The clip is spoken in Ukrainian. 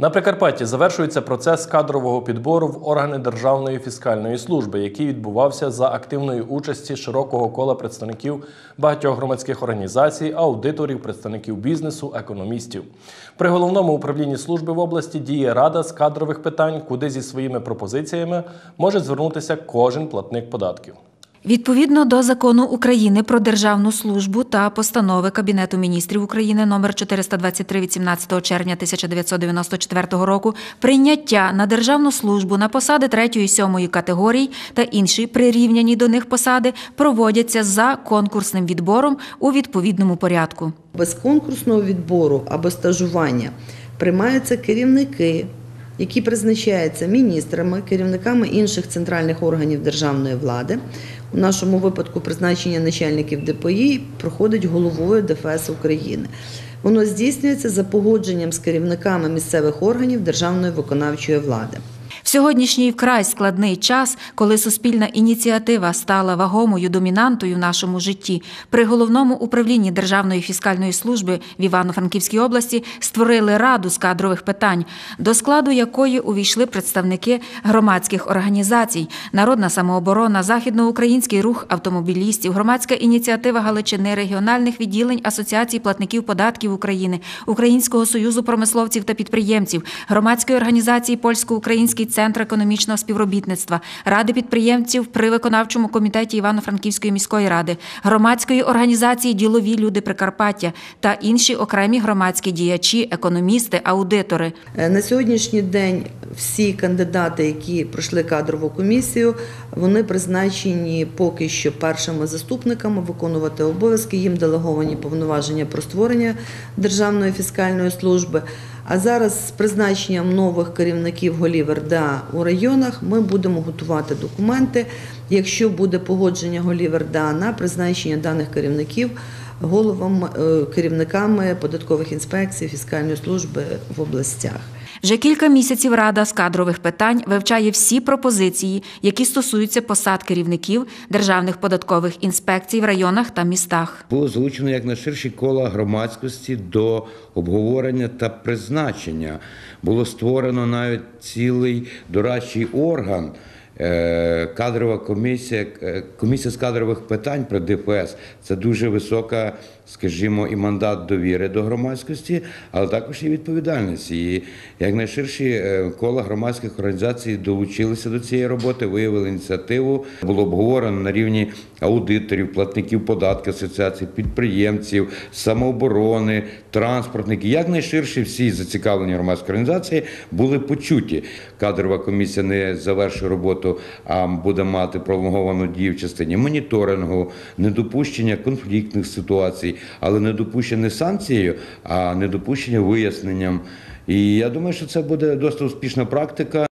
На Прикарпатті завершується процес кадрового підбору в органи Державної фіскальної служби, який відбувався за активної участі широкого кола представників багатьох громадських організацій, аудиторів, представників бізнесу, економістів. При головному управлінні служби в області діє рада з кадрових питань, куди зі своїми пропозиціями може звернутися кожен платник податків. Відповідно до закону України про державну службу та постанови Кабінету міністрів України номер 423 від 17 червня 1994 року, прийняття на державну службу на посади 3 і 7 категорій та інші прирівняні до них посади проводяться за конкурсним відбором у відповідному порядку. Без конкурсного відбору або стажування приймаються керівники, які призначаються міністрами, керівниками інших центральних органів державної влади. У нашому випадку призначення начальників ДПІ проходить головою ДФС України. Воно здійснюється за погодженням з керівниками місцевих органів державної виконавчої влади. Сьогоднішній вкрай складний час, коли суспільна ініціатива стала вагомою домінантою в нашому житті, при головному управлінні Державної фіскальної служби в Івано-Франківській області створили раду з кадрових питань, до складу якої увійшли представники громадських організацій, народна самооборона, західноукраїнський рух автомобілістів, громадська ініціатива Галичини, регіональних відділень Асоціації платників податків України, Українського союзу промисловців та підприємців, громадської організації Польсько-Український центр економічного співробітництва, ради підприємців при виконавчому комітеті Івано-Франківської міської ради, громадської організації Ділові люди Прикарпаття та інші окремі громадські діячі, економісти, аудитори. Е, На сьогоднішній день всі кандидати, які пройшли кадрову комісію, вони призначені поки що першими заступниками виконувати обов'язки. Їм делеговані повноваження про створення Державної фіскальної служби. А зараз з призначенням нових керівників голів РДА у районах ми будемо готувати документи. Якщо буде погодження голів РДА на призначення даних керівників головами е, керівниками податкових інспекцій фіскальної служби в областях. Вже кілька місяців Рада з кадрових питань вивчає всі пропозиції, які стосуються посад керівників державних податкових інспекцій в районах та містах. було залучено як на ширші кола громадськості до обговорення та призначення. Було створено навіть цілий дорадчий орган. Е, Кадрова комісія, е, комісія з кадрових питань при ДФС це дуже висока, скажімо, і мандат довіри до громадськості, але також і відповідальність. І якнайширші е, кола громадських організацій долучилися до цієї роботи, виявили ініціативу. Було обговорено на рівні аудиторів, платників податків, асоціацій, підприємців, самооборони, транспортників. Якнайширші всі зацікавлені громадські організації були почуті. Кадрова комісія не завершує роботу, а буде мати пролонговану дію в частині моніторингу, недопущення конфліктних ситуацій, але недопущення санкцією, а недопущення виясненням. І я думаю, що це буде досить успішна практика.